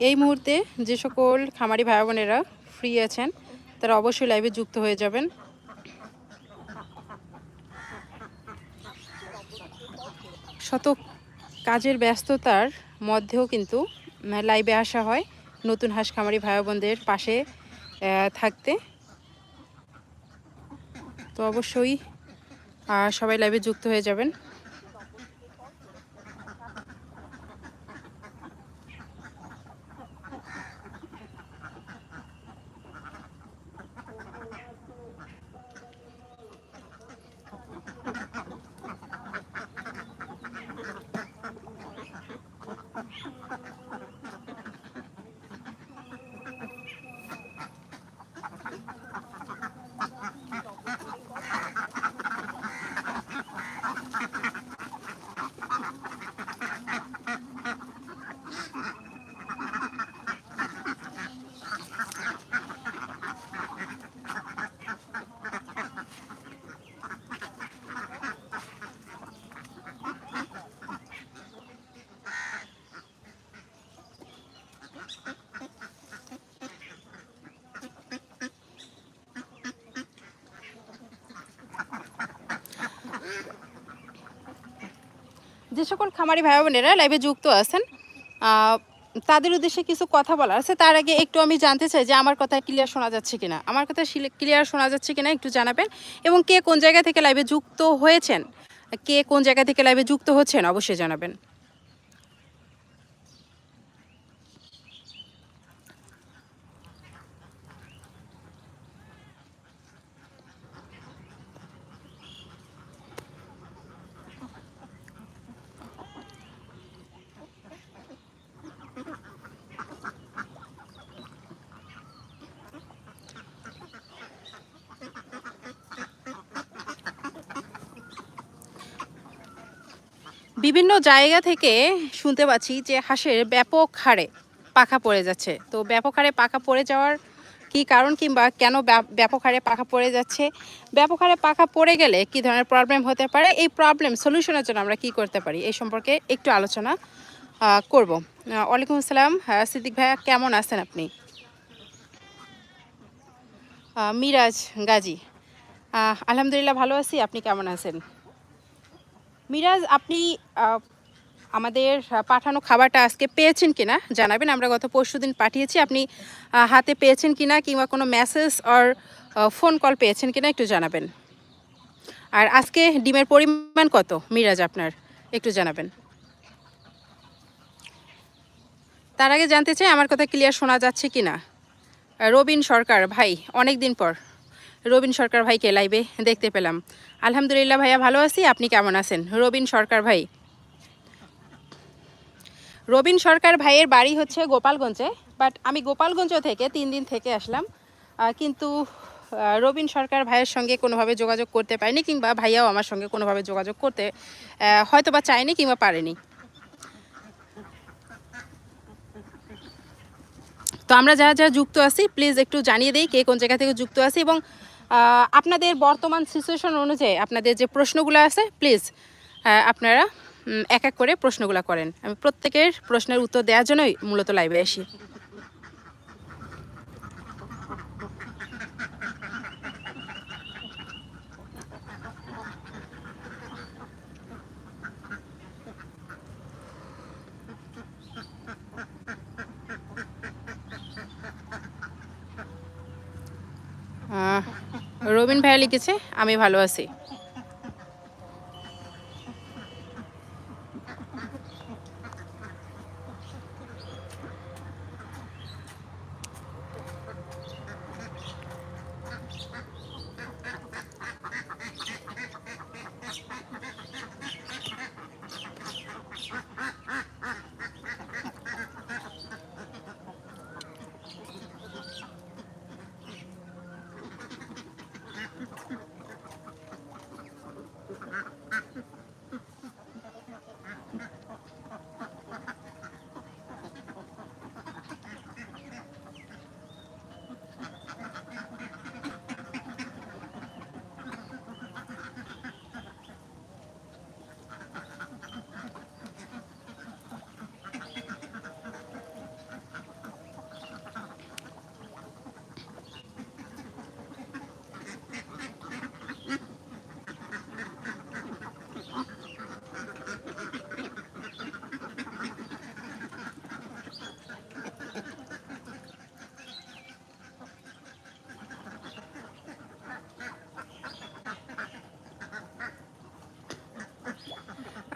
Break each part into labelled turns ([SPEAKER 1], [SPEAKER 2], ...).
[SPEAKER 1] এই মুহূর্তে যে সকল খামারি ভাই বোনেরা ফ্রি আছেন, তারা অবশ্যই লাইভে যুক্ত হয়ে যাবেন। শত কাজের ব্যস্ততার মধ্যেও কিন্তু লাইভে আসা হয় নতুন হাঁস খামারি ভাই বোনদের পাশে থাকতে। তো অবশ্যই সবাই লাইভে যুক্ত হয়ে যাবেন। যে সকল খামারি ভাই বোনেরা লাইভে যুক্ত আছেন তাদের উদ্দেশ্যে কিছু কথা বলার আছে। তার আগে একটু আমি জানতে চাই যে আমার কথা ক্লিয়ার শোনা যাচ্ছে কিনা। আমার কথা ক্লিয়ার শোনা যাচ্ছে কিনা একটু জানাবেন। এবং কে কোন জায়গা থেকে লাইভে যুক্ত হয়েছেন? কে কোন জায়গা থেকে লাইভে যুক্ত হচ্ছেন? অবশ্যই জানাবেন। বিভিন্ন জায়গা থেকে শুনতে পাচ্ছি যে হাঁসের ব্যাপক হারে পাখা পড়ে যাচ্ছে। তো ব্যাপক হারে পাখা পড়ে যাওয়ার কি কারণ কিংবা কেন ব্যাপ- ব্যাপক হারে পাখা পড়ে যাচ্ছে? ব্যাপক হারে পাখা পড়ে গেলে কি ধরনের প্রবলেম হতে পারে? এই প্রবলেম সলিউশনের জন্য আমরা কি করতে পারি? এই সম্পর্কে একটু আলোচনা করব। ওয়ালাইকুম আসসালাম। সিদ্দিক ভাইয়া, কেমন আছেন আপনি? মিরাজ গাজী। আলহামদুলিল্লাহ ভালো আছি। আপনি কেমন আছেন? মিরাজ আপনি আমাদের পাঠানো খাবারটা আজকে পেয়েছেন কিনা? জানাবেন আমরা গত পরশু দিন পাঠিয়েছি। আপনি হাতে পেয়েছেন কিনা কিংবা কোনো মেসেজ অর ফোন কল পেয়েছেন কিনা একটু জানাবেন। আর আজকে ডিমের পরিমাণ কত মিরাজ আপনার? একটু জানাবেন। তার আগে জানতে চাই আমার কথা ক্লিয়ার শোনা যাচ্ছে কিনা? আহ, রবিন সরকার ভাই অনেক দিন পর। রবিন সরকার ভাইকে লাইভে দেখতে পেলাম। আলহামদুলিল্লাহ ভাইয়া ভালো আছি, আপনি কেমন আছেন? রবীন সরকার ভাই। রবীন সরকার ভাইয়ের বাড়ি হচ্ছে গোপালগঞ্জে বাট আমি গোপালগঞ্জ থেকে তিন দিন থেকে আসলাম কিন্তু রবীন সরকার ভাইয়ের সঙ্গে কোনোভাবে যোগাযোগ করতে পারিনি, কিংবা ভাইয়াও আমার সঙ্গে কোনোভাবে যোগাযোগ করতে হয়তো বা চায়নি কিংবা পারেনি। তো আমরা যারা যারা যুক্ত আছি প্লিজ একটু জানিয়ে দিই কে কোন জায়গা থেকে যুক্ত আছি এবং আপনাদের বর্তমান সিচুয়েশন অনুযায়ী আপনাদের যে প্রশ্নগুলো আছে প্লিজ আপনারা এক এক করে প্রশ্নগুলো করেন। আমি প্রত্যেকের প্রশ্নের উত্তর দেওয়ার জন্যই মূলত লাইভে আসি। রবিন ভাইয়া লিখেছে আমি ভালো আছি।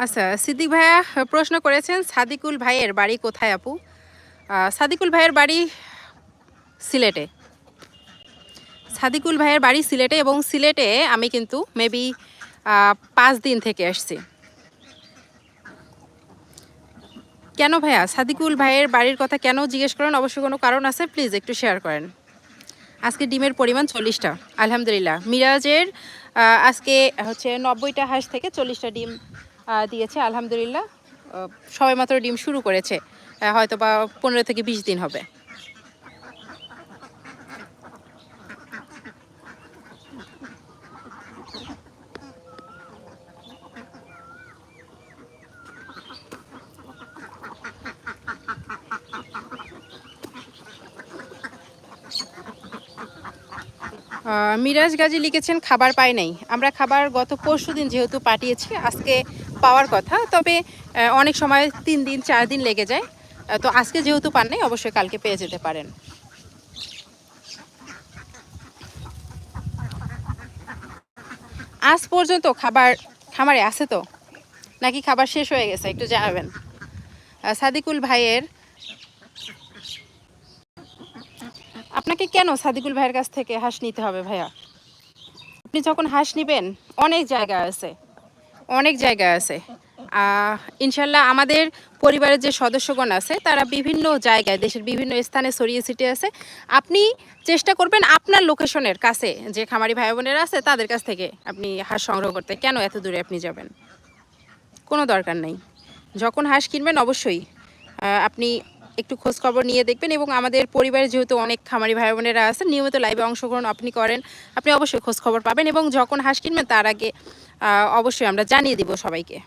[SPEAKER 1] আচ্ছা সিদ্দিক ভাইয়া, প্রশ্ন করেছেন, সাদিকুল ভাইয়ের বাড়ি কোথায় আপু? সাদিকুল ভাইয়ের বাড়ি সিলেটে। সাদিকুল ভাইয়ের বাড়ি সিলেটে এবং সিলেটে আমি কিন্তু মেবি পাঁচ দিন থেকে আসছি। কেন ভাইয়া? সাদিকুল ভাইয়ের বাড়ির কথা কেন জিজ্ঞেস করেন? অবশ্যই কোনো কারণ আছে? প্লিজ একটু শেয়ার করেন। আজকে ডিমের পরিমাণ চল্লিশটা, আলহামদুলিল্লাহ। মিরাজের আজকে হচ্ছে নব্বইটা হাঁস থেকে চল্লিশটা ডিম দিয়েছে আলহামদুলিল্লাহ। আহ, সবে মাত্র ডিম শুরু করেছে। হয়তো বা পনেরো থেকে বিশ দিন হবে। মিরাজ গাজী লিখেছেন খাবার পাই নাই। আমরা খাবার গত পরশু দিন যেহেতু পাঠিয়েছি আজকে পাওয়ার কথা, তবে অনেক সময় তিন দিন, চার দিন লেগে যায়। তো আজকে যেহেতু পান নাই, অবশ্যই কালকে পেয়ে যেতে পারেন। আজ পর্যন্ত খাবার, খামারে আছে তো? নাকি খাবার শেষ হয়ে গেছে? একটু জানাবেন। সাদিকুল ভাইয়ের আপনাকে কেন সাদিকুল ভাইয়ের কাছ থেকে হাঁস নিতে হবে ভাইয়া? আপনি যখন হাঁস নেবেন, অনেক জায়গা আছে। অনেক জায়গা আছে। ইনশাল্লাহ আমাদের পরিবারের যে সদস্যগণ আছে, তারা বিভিন্ন জায়গায়, দেশের বিভিন্ন স্থানে ছড়িয়ে ছিটিয়ে আছে। আপনি চেষ্টা করবেন আপনার লোকেশনের কাছে যে খামারি ভাই বোনেরা আছে, তাদের কাছ থেকে আপনি হাঁস সংগ্রহ করতে। কেন এত দূরে আপনি যাবেন? কোনো দরকার নেই। যখন হাঁস কিনবেন, অবশ্যই আপনি একটু খোঁজ খবর নিয়ে দেখবেন এবং আমাদের পরিবারে যেহেতু অনেক খামারি ভাই বোনেরা আছেন, নিয়মিত লাইভে অংশগ্রহণ আপনি করেন, আপনি অবশ্যই খোঁজ খবর পাবেন এবং যখন হাঁস কিনবেন তার আগে অবশ্যই আমরা জানিয়ে দিব সবাইকে।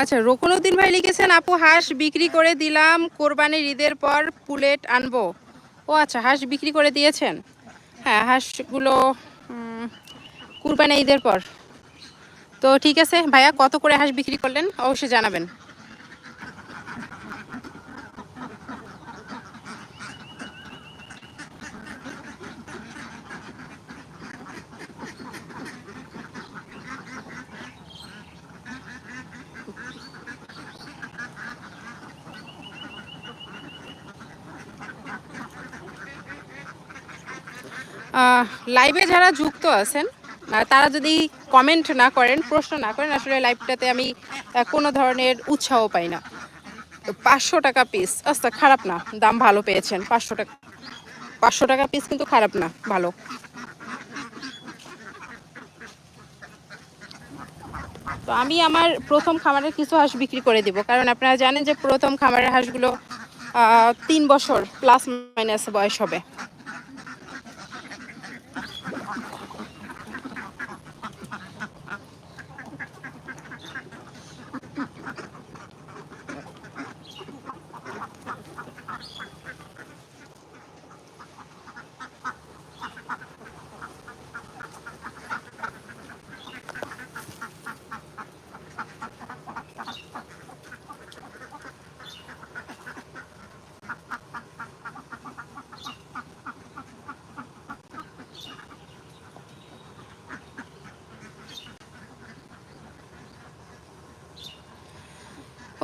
[SPEAKER 1] আচ্ছা রকুনুদ্দিন ভাই লিখেছেন, আপু, হাঁস বিক্রি করে দিলাম, কোরবানির ঈদের পর পুলেট আনব। ও আচ্ছা হাঁস বিক্রি করে দিয়েছেন? হ্যাঁ হাঁসগুলো কোরবানি কুরবানি ঈদের পর। তো ঠিক আছে, ভাইয়া, কত করে হাঁস বিক্রি করলেন? অবশ্যই জানাবেন। লাইভে যারা যুক্ত আছেন তারা যদি কমেন্ট না করেন, প্রশ্ন না করেন, আসলে লাইভটাতে আমি কোনো ধরনের উৎসাহ পাই না। পাঁচশো টাকা পিস আচ্ছা খারাপ না, দাম ভালো পেয়েছেন, পাঁচশো টাকা পাঁচশো টাকা পিস কিন্তু খারাপ না, ভালো। তো আমি আমার প্রথম খামারের কিছু হাঁস বিক্রি করে দিব, কারণ আপনারা জানেন যে প্রথম খামারের হাঁসগুলো তিন বছর প্লাস মাইনাস বয়স হবে।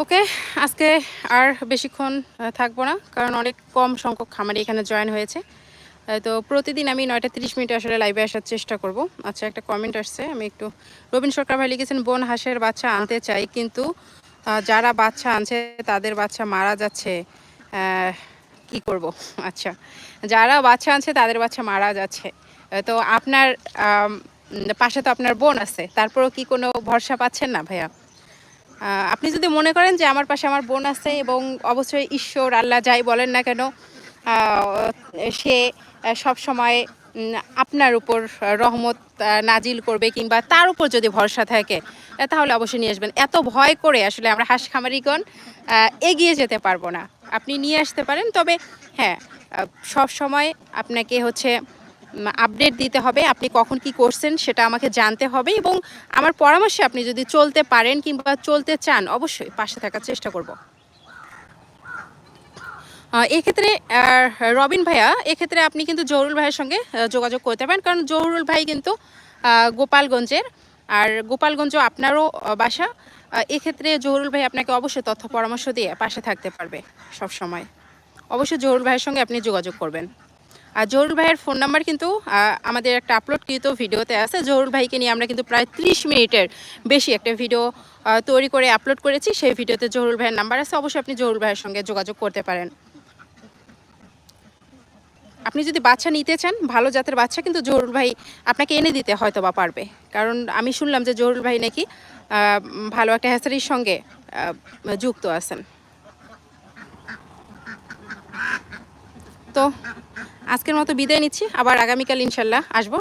[SPEAKER 1] ওকে, আজকে আর বেশিক্ষণ থাকব না, কারণ অনেক কম সংখ্যক খামারি এখানে জয়েন হয়েছে। তো প্রতিদিন আমি নয়টা তিরিশ মিনিটে আসলে লাইভে আসার চেষ্টা করব। আচ্ছা একটা কমেন্ট আসছে, আমি একটু রবীন সরকার ভাই লিখেছেন, বোন হাঁসের বাচ্চা আনতে চাই, কিন্তু যারা বাচ্চা আনছে, তাদের বাচ্চা মারা যাচ্ছে কি করব? আচ্ছা যারা বাচ্চা আনছে, তাদের বাচ্চা মারা যাচ্ছে। তো আপনার পাশে তো আপনার বোন আছে, তারপরেও কি কোনো ভরসা পাচ্ছেন না ভাইয়া? আপনি যদি মনে করেন যে আমার পাশে আমার বোন আছে এবং অবশ্যই ঈশ্বর, আল্লাহ যাই বলেন না কেন সে সব সময় আপনার উপর রহমত নাজিল করবে কিংবা তার উপর যদি ভরসা থাকে তাহলে অবশ্যই নিয়ে আসবেন। এত ভয় করে আসলে আমরা হাঁস খামারিগণ এগিয়ে যেতে পারব না। আপনি নিয়ে আসতে পারেন, তবে হ্যাঁ সব সময় আপনাকে হচ্ছে আপডেট দিতে হবে, আপনি কখন কি করছেন সেটা আমাকে জানতে হবে এবং আমার পরামর্শে আপনি যদি চলতে পারেন কিংবা চলতে চান, অবশ্যই পাশে থাকার চেষ্টা করব। এক্ষেত্রে রবিন ভাইয়া, এক্ষেত্রে আপনি কিন্তু জহুরুল ভাইয়ের সঙ্গে যোগাযোগ করতে পারেন। কারণ জহুরুল ভাই কিন্তু গোপালগঞ্জের। আর গোপালগঞ্জ আপনারও বাসা। এক্ষেত্রে জহুরুল ভাই আপনাকে অবশ্যই তথ্য পরামর্শ দিয়ে পাশে থাকতে পারবে সব সময় অবশ্যই জহুরুল ভাইয়ের সঙ্গে আপনি যোগাযোগ করবেন। আর জহুরুল ভাইয়ের ফোন নাম্বার কিন্তু আমাদের একটা আপলোডকৃত ভিডিওতে আছে। জহুরুল ভাইকে নিয়ে আমরা কিন্তু প্রায় ত্রিশ মিনিটের বেশি একটা ভিডিও তৈরি করে আপলোড করেছি। সেই ভিডিওতে জহুরুল ভাইয়ের নাম্বার আছে। অবশ্যই আপনি জহুরুল ভাইয়ের সঙ্গে যোগাযোগ করতে পারেন। আপনি যদি বাচ্চা নিতে চান, ভালো জাতের বাচ্চা কিন্তু জহুরুল ভাই আপনাকে এনে দিতে হয়তো বা পারবে। কারণ আমি শুনলাম যে জহুরুল ভাই নাকি ভালো একটা হ্যাসারির সঙ্গে যুক্ত আছেন। তো আজকের মতো বিদায় নিচ্ছি আবার আগামীকাল ইনশাল্লাহ আসব।